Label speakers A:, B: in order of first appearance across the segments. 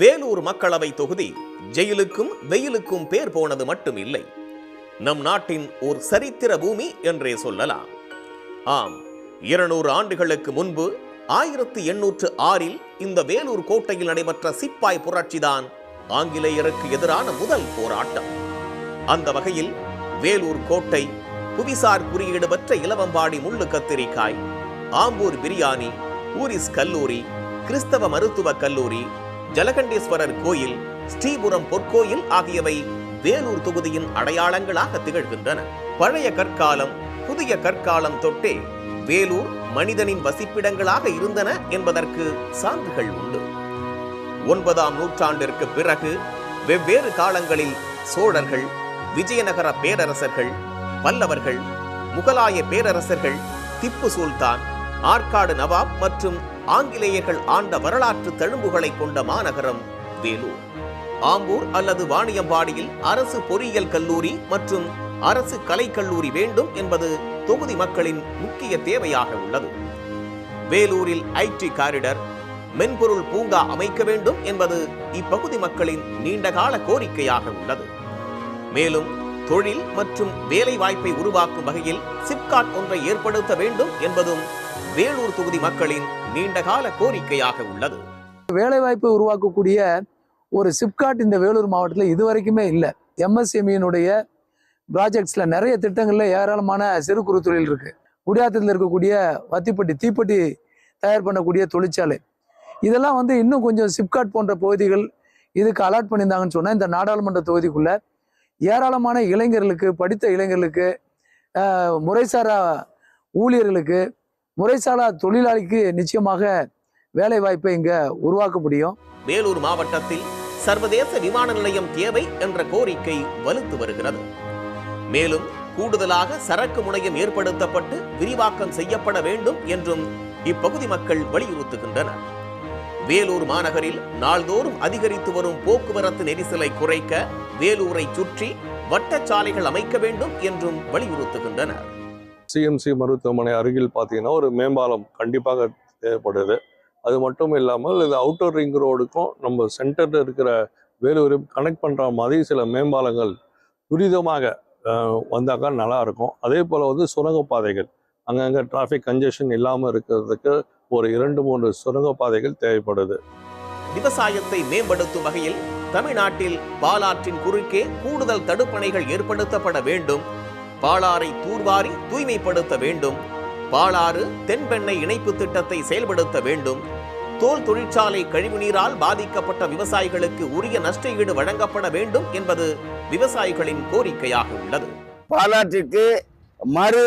A: வேலூர் மக்களவை தொகுதி ஜெயிலுக்கும் வெயிலுக்கும் பேர் போனது மட்டும் இல்லை நம் நாட்டின் ஒரு சரித்திர பூமி என்றே சொல்லலாம் ஆம் இருநூறு ஆண்டுகளுக்கு முன்பு ஆயிரத்தி எண்ணூற்று ஆறில் இந்த வேலூர் கோட்டையில் நடைபெற்ற சிப்பாய் புரட்சிதான் ஆங்கிலேயருக்கு எதிரான முதல் போராட்டம் அந்த வகையில் வேலூர் கோட்டை புவிசார் குறியீடு பெற்ற இலவம்பாடி முள்ளு கத்திரிக்காய் ஆம்பூர் பிரியாணி ஊரிஸ் கல்லூரி கிறிஸ்தவ மருத்துவக் கல்லூரி ஜலகண்டேஸ்வரர் கோயில் ஸ்ரீபுரம் பொற்கோயில் ஆகியவை வேலூர் தொகுதியின் அடையாளங்களாக திகழ்கின்றன பழைய கற்காலம் புதிய கற்காலம் தொட்டே வேலூர் மனிதனின் வசிப்பிடங்களாக இருந்தன என்பதற்கு சான்றுகள் உண்டு ஒன்பதாம் நூற்றாண்டிற்கு பிறகு வெவ்வேறு காலங்களில் சோழர்கள் விஜயநகர பேரரசர்கள் பல்லவர்கள் முகலாய பேரரசர்கள் திப்பு சுல்தான் ஆற்காடு நவாப் மற்றும் ஆங்கிலேயர்கள் ஆண்ட வரலாற்று தழும்புகளை கொண்ட மாநகரம் வேலூர் ஆம்பூர் அல்லது வாணியம்பாடியில் அரசு பொறியியல் கல்லூரி மற்றும் அரசு கலைக்கல்லூரி வேண்டும் என்பது தொகுதி மக்களின் முக்கிய தேவையாக உள்ளது வேலூரில் ஐடி காரிடர் மென்பொருள் பூங்கா அமைக்க வேண்டும் என்பது இப்பகுதி மக்களின் நீண்டகால கோரிக்கையாக உள்ளது மேலும் தொழில் மற்றும் வேலை வாய்ப்பை உருவாக்கும் வகையில் சிப்காட் ஒன்றை ஏற்படுத்த வேண்டும் என்பதும் வேலூர் தொகுதி மக்களின் நீண்டகால கோரிக்கையாக உள்ளது
B: வேலைவாய்ப்பை உருவாக்கக்கூடிய ஒரு சிப்காட் இந்த வேலூர் மாவட்டத்தில் இதுவரைக்குமே இல்லை எம்எஸ்எம்இனுடைய ப்ராஜெக்ட்ஸில் நிறைய திட்டங்களில் ஏராளமான சிறு குறு தொழில் இருக்குது குடியாத்தத்தில் இருக்கக்கூடிய வத்திப்பட்டி தீப்பெட்டி தயார் பண்ணக்கூடிய தொழிற்சாலை இதெல்லாம் வந்து இன்னும் கொஞ்சம் சிப்காட் போன்ற பகுதிகள் இதுக்கு அலாட் பண்ணியிருந்தாங்கன்னு சொன்னால் இந்த நாடாளுமன்ற தொகுதிக்குள்ளே ஏராளமான இளைஞர்களுக்கு படித்த இளைஞர்களுக்கு முறைசாரா ஊழியர்களுக்கு முறைசாரா தொழிலாளிக்கு நிச்சயமாக வேலை வாய்ப்பை இங்க உருவாக்க முடியும்
A: வேலூர் மாவட்டத்தில் சர்வதேச விமான நிலையம் தேவை என்ற கோரிக்கை வலுத்து வருகிறது மேலும் கூடுதலாக சரக்கு முனையம் ஏற்படுத்தப்பட்டு விரிவாக்கம் செய்யப்பட வேண்டும் என்றும் இப்பகுதி மக்கள் வலியுறுத்துகின்றனர் வேலூர் மாநகரில் நாள்தோறும் அதிகரித்து வரும் போக்குவரத்து நெரிசலை குறைக்க வேலூரை சுற்றி வட்டச்சாலைகள் அமைக்க வேண்டும் என்றும் வலியுறுத்துகின்றனர்
C: சிஎம்சி மருத்துவமனை அருகில் பார்த்தீங்கன்னா ஒரு மேம்பாலம் கண்டிப்பாக தேவைப்படுது அது மட்டும் இல்லாமல் இது அவுட்டர் ரிங் ரோடுக்கும் நம்ம சென்டரில் இருக்கிற வேலூர் கனெக்ட் பண்ணுற மாதிரி சில மேம்பாலங்கள் துரிதமாக வந்தாக்கா நல்லாயிருக்கும் அதே போல் வந்து சுரங்கப்பாதைகள் அங்கங்கே டிராஃபிக் கன்ஜெஷன் இல்லாமல் இருக்கிறதுக்கு ஒரு இரண்டு மூன்று சுரங்கப்பாதைகள் தேவைப்படுது
A: விவசாயத்தை மேம்படுத்தும் வகையில் தமிழ்நாட்டில் பாலாற்றின் குறுக்கே கூடுதல் தடுப்பணைகள் ஏற்படுத்தப்பட வேண்டும் பாலாறை தூர்வாரி தூய்மைப்படுத்த வேண்டும் பாலாறு தென்பெண்ணை இணைப்பு திட்டத்தை செயல்படுத்த வேண்டும் தோல் தொழிற்சாலை கழிவுநீரால் பாதிக்கப்பட்ட விவசாயிகளுக்கு உரிய நஷ்டஈடு வழங்கப்பட வேண்டும் என்பது விவசாயிகளின் கோரிக்கையாக உள்ளது
D: பாலாற்றிற்கு மறு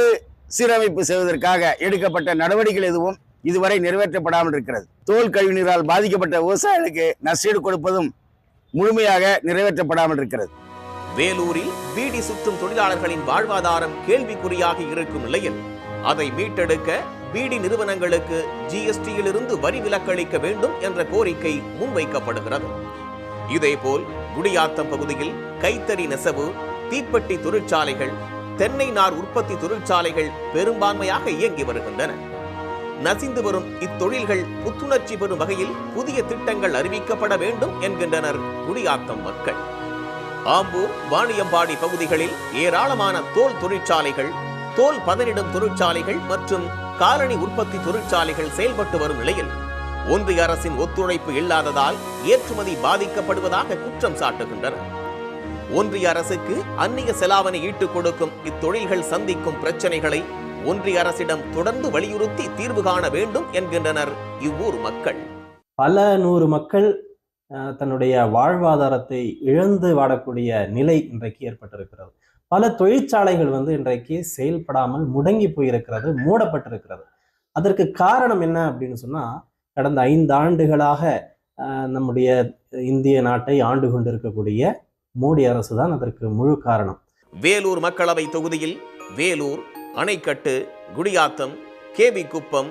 D: சீரமைப்பு செய்வதற்காக எடுக்கப்பட்ட நடவடிக்கைகள் எதுவும் இதுவரை நிறைவேற்றப்படாமல் இருக்கிறது தோல் கழிவுநீரால் பாதிக்கப்பட்ட விவசாயிகளுக்கு நஷ்டீடு கொடுப்பதும் முழுமையாக நிறைவேற்றப்படாமல் இருக்கிறது
A: வேலூரில் வீடி சுற்றும் தொழிலாளர்களின் வாழ்வாதாரம் கேள்விக்குறியாக இருக்கும் நிலையில் அதை மீட்டெடுக்க பீடி நிறுவனங்களுக்கு ஜிஎஸ்டியிலிருந்து வரி விலக்களிக்க வேண்டும் என்ற கோரிக்கை முன்வைக்கப்படுகிறது இதேபோல் குடியாத்தம் பகுதியில் கைத்தறி நெசவு தீப்பெட்டி தொழிற்சாலைகள் தென்னை நார் உற்பத்தி தொழிற்சாலைகள் பெரும்பான்மையாக இயங்கி வருகின்றன நசிந்து வரும் இத்தொழில்கள் புத்துணர்ச்சி பெறும் வகையில் புதிய திட்டங்கள் அறிவிக்கப்பட வேண்டும் என்கின்றனர் குடியாத்தம் மக்கள் ஆம்பூர் வாணியம்பாடி பகுதிகளில் ஏராளமான தோல் தொழிற்சாலைகள் தோல் பதனிடும் தொழிற்சாலைகள் மற்றும் காலணி உற்பத்தி தொழிற்சாலைகள் செயல்பட்டு வரும் நிலையில் ஒன்றிய அரசின் ஒத்துழைப்பு இல்லாததால் ஏற்றுமதி பாதிக்கப்படுவதாக குற்றம் சாட்டுகின்றனர் ஒன்றிய அரசுக்கு அந்நிய செலாவணி ஈட்டுக் கொடுக்கும் இத்தொழில்கள் சந்திக்கும் பிரச்சனைகளை ஒன்றிய அரசிடம் தொடர்ந்து வலியுறுத்தி தீர்வு காண வேண்டும் என்கின்றனர் இவ்வூர் மக்கள்
E: பல நூறு மக்கள் தன்னுடைய வாழ்வாதாரத்தை இழந்து வாடக்கூடிய நிலை இன்றைக்கு ஏற்பட்டிருக்கிறது பல தொழிற்சாலைகள் வந்து இன்றைக்கு செயல்படாமல் முடங்கி போயிருக்கிறது மூடப்பட்டிருக்கிறது அதற்கு காரணம் என்ன அப்படின்னு சொன்னால் கடந்த ஐந்து ஆண்டுகளாக நம்முடைய இந்திய நாட்டை ஆண்டு கொண்டிருக்கக்கூடிய மோடி அரசு தான் அதற்கு முழு காரணம்
A: வேலூர் மக்களவை தொகுதியில் வேலூர் அணைக்கட்டு குடியாத்தம் கேவி குப்பம்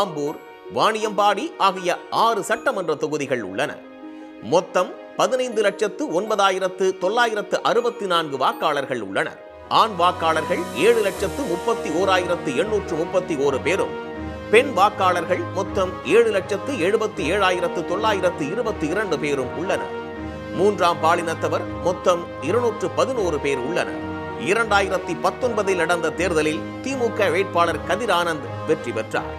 A: ஆம்பூர் வாணியம்பாடி ஆகிய ஆறு சட்டமன்ற தொகுதிகள் உள்ளன மொத்தம் பதினைந்து லட்சத்து ஒன்பதாயிரத்து தொள்ளாயிரத்து அறுபத்தி நான்கு வாக்காளர்கள் உள்ளனர் ஆண் வாக்காளர்கள் ஏழு லட்சத்து முப்பத்தி ஓராயிரத்து எண்ணூற்று முப்பத்தி ஓரு பேரும் பெண் வாக்காளர்கள் மொத்தம் ஏழு லட்சத்து எழுபத்தி ஏழாயிரத்து தொள்ளாயிரத்து இருபத்தி இரண்டு பேரும் உள்ளனர் மூன்றாம் பாலினத்தவர் மொத்தம் இருநூற்று பதினோரு பேர் உள்ளனர் இரண்டாயிரத்தி பத்தொன்பதில் நடந்த தேர்தலில் திமுக வேட்பாளர் கதிர் ஆனந்த் வெற்றி பெற்றார்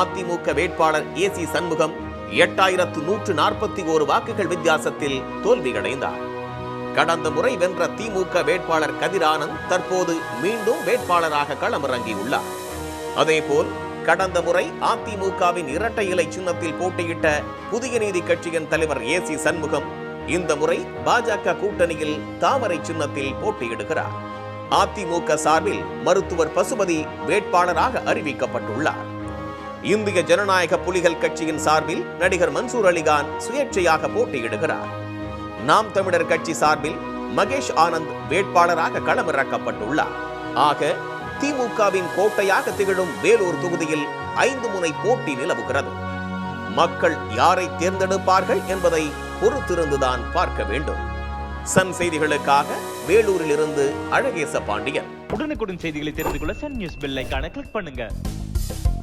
A: அதிமுக வேட்பாளர் ஏ சி சண்முகம் எட்டாயிரத்து நூற்று நாற்பத்தி ஓரு வாக்குகள் வித்தியாசத்தில் தோல்வியடைந்தார் கடந்த முறை வென்ற திமுக வேட்பாளர் கதிரானந்த் தற்போது மீண்டும் வேட்பாளராக களமிறங்கியுள்ளார் அதேபோல் கடந்த முறை அதிமுகவின் இரட்டை இலை சின்னத்தில் போட்டியிட்ட புதிய நீதி கட்சியின் தலைவர் ஏ சி சண்முகம் இந்த முறை பாஜக கூட்டணியில் தாமரை சின்னத்தில் போட்டியிடுகிறார் அதிமுக சார்பில் மருத்துவர் பசுபதி வேட்பாளராக அறிவிக்கப்பட்டுள்ளார் இந்திய ஜனநாயக புலிகள் கட்சியின் சார்பில் நடிகர் மன்சூர் அலிகான் சுயேட்சையாக போட்டியிடுகிறார் நாம் தமிழர் கட்சி சார்பில் மகேஷ் ஆனந்த் வேட்பாளராக களமிறக்கப்பட்டுள்ளார் ஆக திமுகவின் கோட்டையாக திகழும் வேலூர் தொகுதியில் ஐந்து முனை போட்டி நிலவுகிறது மக்கள் யாரை தேர்ந்தெடுப்பார்கள் என்பதை பொறுத்திருந்துதான் பார்க்க வேண்டும் சன் செய்திகளுக்காக வேலூரில் இருந்து அழகேச பாண்டியன் உடனுக்குடன் செய்திகளை தெரிந்து கொள்ள சன் நியூஸ் பில்லை கிளிக் பண்ணுங்க